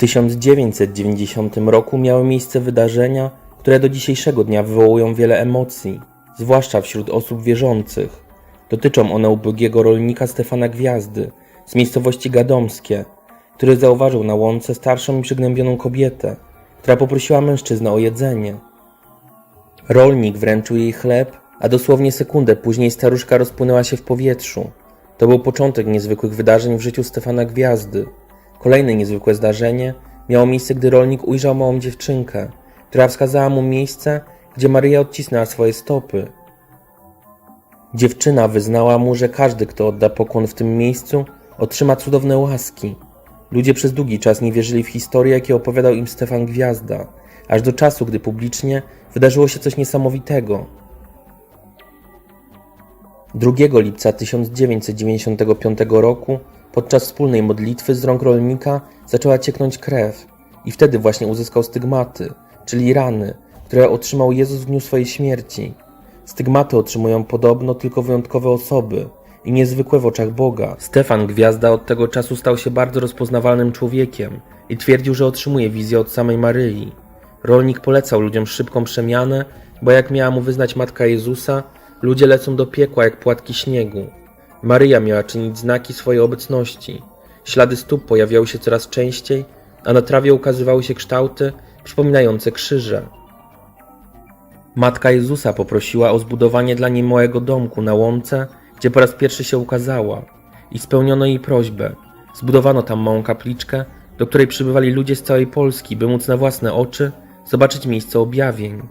1990 roku miały miejsce wydarzenia, które do dzisiejszego dnia wywołują wiele emocji, zwłaszcza wśród osób wierzących. Dotyczą one ubogiego rolnika Stefana Gwiazdy z miejscowości Gadomskie, który zauważył na łące starszą i przygnębioną kobietę, która poprosiła mężczyznę o jedzenie. Rolnik wręczył jej chleb, a dosłownie sekundę później staruszka rozpłynęła się w powietrzu. To był początek niezwykłych wydarzeń w życiu Stefana Gwiazdy. Kolejne niezwykłe zdarzenie miało miejsce, gdy rolnik ujrzał małą dziewczynkę, która wskazała mu miejsce, gdzie Maryja odcisnęła swoje stopy. Dziewczyna wyznała mu, że każdy, kto odda pokłon w tym miejscu, otrzyma cudowne łaski. Ludzie przez długi czas nie wierzyli w historię, jakie opowiadał im Stefan Gwiazda, aż do czasu, gdy publicznie wydarzyło się coś niesamowitego. 2 lipca 1995 roku podczas wspólnej modlitwy z rąk rolnika zaczęła cieknąć krew i wtedy właśnie uzyskał stygmaty, czyli rany, które otrzymał Jezus w dniu swojej śmierci. Stygmaty otrzymują podobno tylko wyjątkowe osoby i niezwykłe w oczach Boga. Stefan Gwiazda od tego czasu stał się bardzo rozpoznawalnym człowiekiem i twierdził, że otrzymuje wizję od samej Maryi. Rolnik polecał ludziom szybką przemianę, bo jak miała mu wyznać Matka Jezusa, ludzie lecą do piekła jak płatki śniegu. Maryja miała czynić znaki swojej obecności. Ślady stóp pojawiały się coraz częściej, a na trawie ukazywały się kształty przypominające krzyże. Matka Jezusa poprosiła o zbudowanie dla niej małego domku na łące, gdzie po raz pierwszy się ukazała, i spełniono jej prośbę. Zbudowano tam małą kapliczkę, do której przybywali ludzie z całej Polski, by móc na własne oczy zobaczyć miejsce objawień.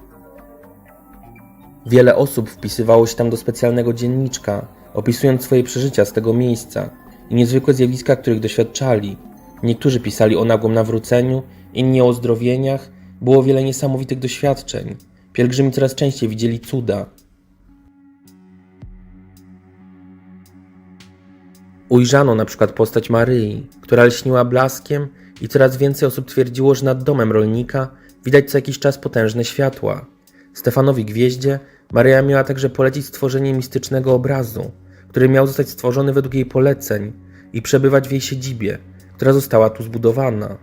Wiele osób wpisywało się tam do specjalnego dzienniczka, opisując swoje przeżycia z tego miejsca i niezwykłe zjawiska, których doświadczali. Niektórzy pisali o nagłym nawróceniu, inni o uzdrowieniach. Było wiele niesamowitych doświadczeń. Pielgrzymi coraz częściej widzieli cuda. Ujrzano na przykład postać Maryi, która lśniła blaskiem i coraz więcej osób twierdziło, że nad domem rolnika widać co jakiś czas potężne światła. Stefanowi Gwieździe Maryja miała także polecić stworzenie mistycznego obrazu, który miał zostać stworzony według jej poleceń i przebywać w jej siedzibie, która została tu zbudowana.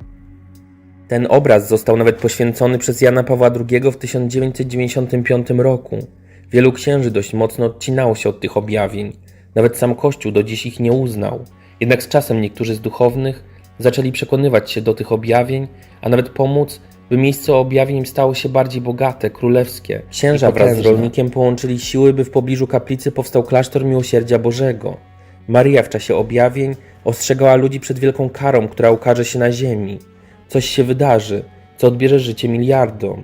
Ten obraz został nawet poświęcony przez Jana Pawła II w 1995 roku. Wielu księży dość mocno odcinało się od tych objawień. Nawet sam Kościół do dziś ich nie uznał. Jednak z czasem niektórzy z duchownych zaczęli przekonywać się do tych objawień, a nawet pomóc, by miejsce objawień stało się bardziej bogate, królewskie. Księża wraz z rolnikiem połączyli siły, by w pobliżu kaplicy powstał klasztor Miłosierdzia Bożego. Maryja w czasie objawień ostrzegała ludzi przed wielką karą, która ukaże się na ziemi. Coś się wydarzy, co odbierze życie miliardom.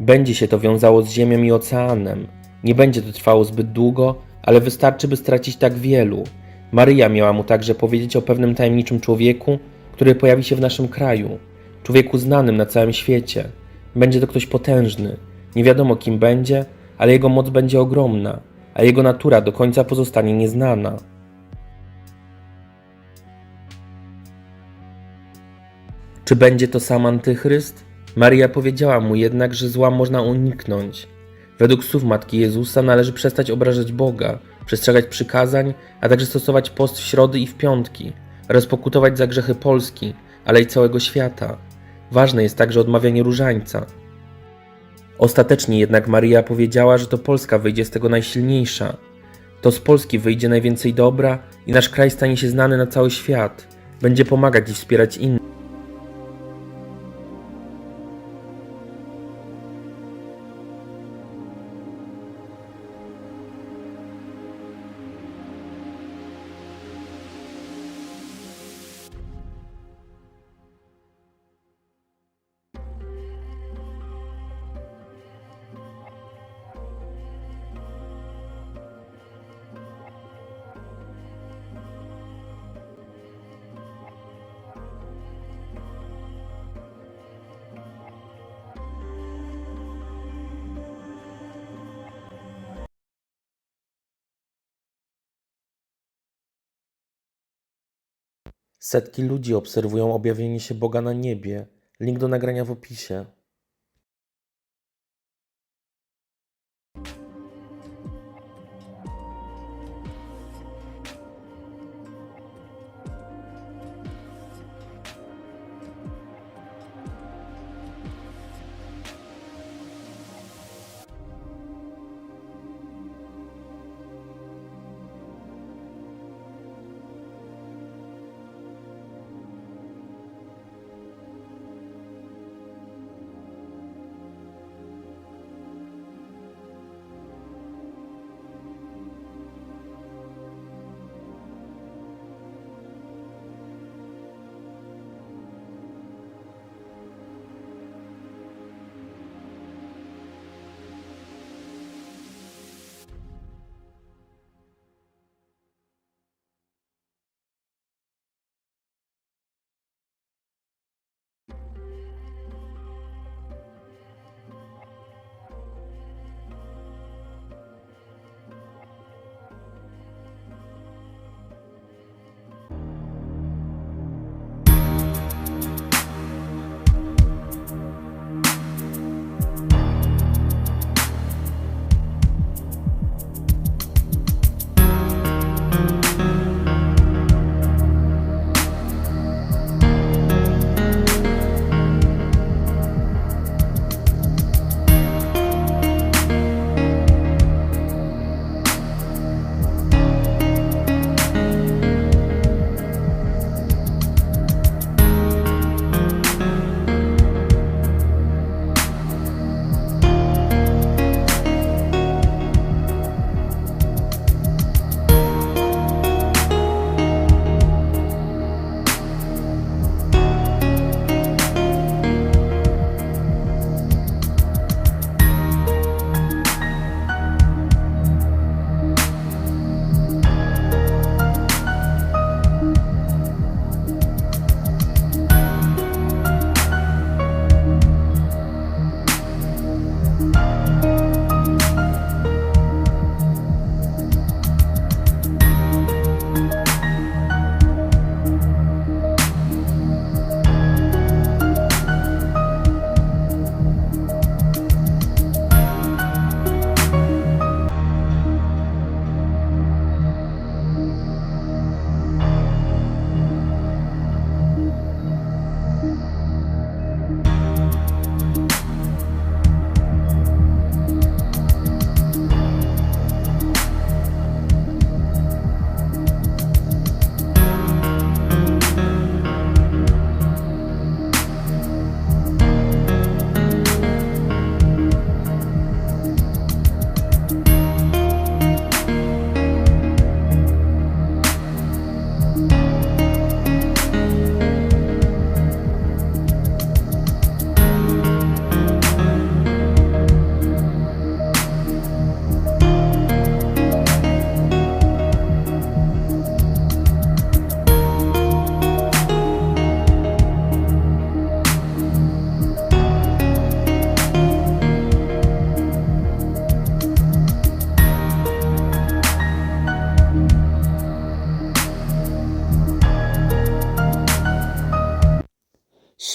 Będzie się to wiązało z ziemią i oceanem. Nie będzie to trwało zbyt długo, ale wystarczy, by stracić tak wielu. Maryja miała mu także powiedzieć o pewnym tajemniczym człowieku, który pojawi się w naszym kraju. Człowieku znanym na całym świecie. Będzie to ktoś potężny. Nie wiadomo kim będzie, ale jego moc będzie ogromna, a jego natura do końca pozostanie nieznana. Czy będzie to sam antychryst? Maria powiedziała mu jednak, że zła można uniknąć. Według słów Matki Jezusa należy przestać obrażać Boga, przestrzegać przykazań, a także stosować post w środy i w piątki, oraz pokutować za grzechy Polski, ale i całego świata. Ważne jest także odmawianie różańca. Ostatecznie jednak Maria powiedziała, że to Polska wyjdzie z tego najsilniejsza. To z Polski wyjdzie najwięcej dobra i nasz kraj stanie się znany na cały świat. Będzie pomagać i wspierać innych. Setki ludzi obserwują objawienie się Boga na niebie. Link do nagrania w opisie.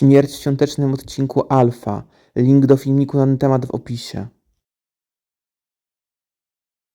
Śmierć w świątecznym odcinku Alfa. Link do filmiku na ten temat w opisie.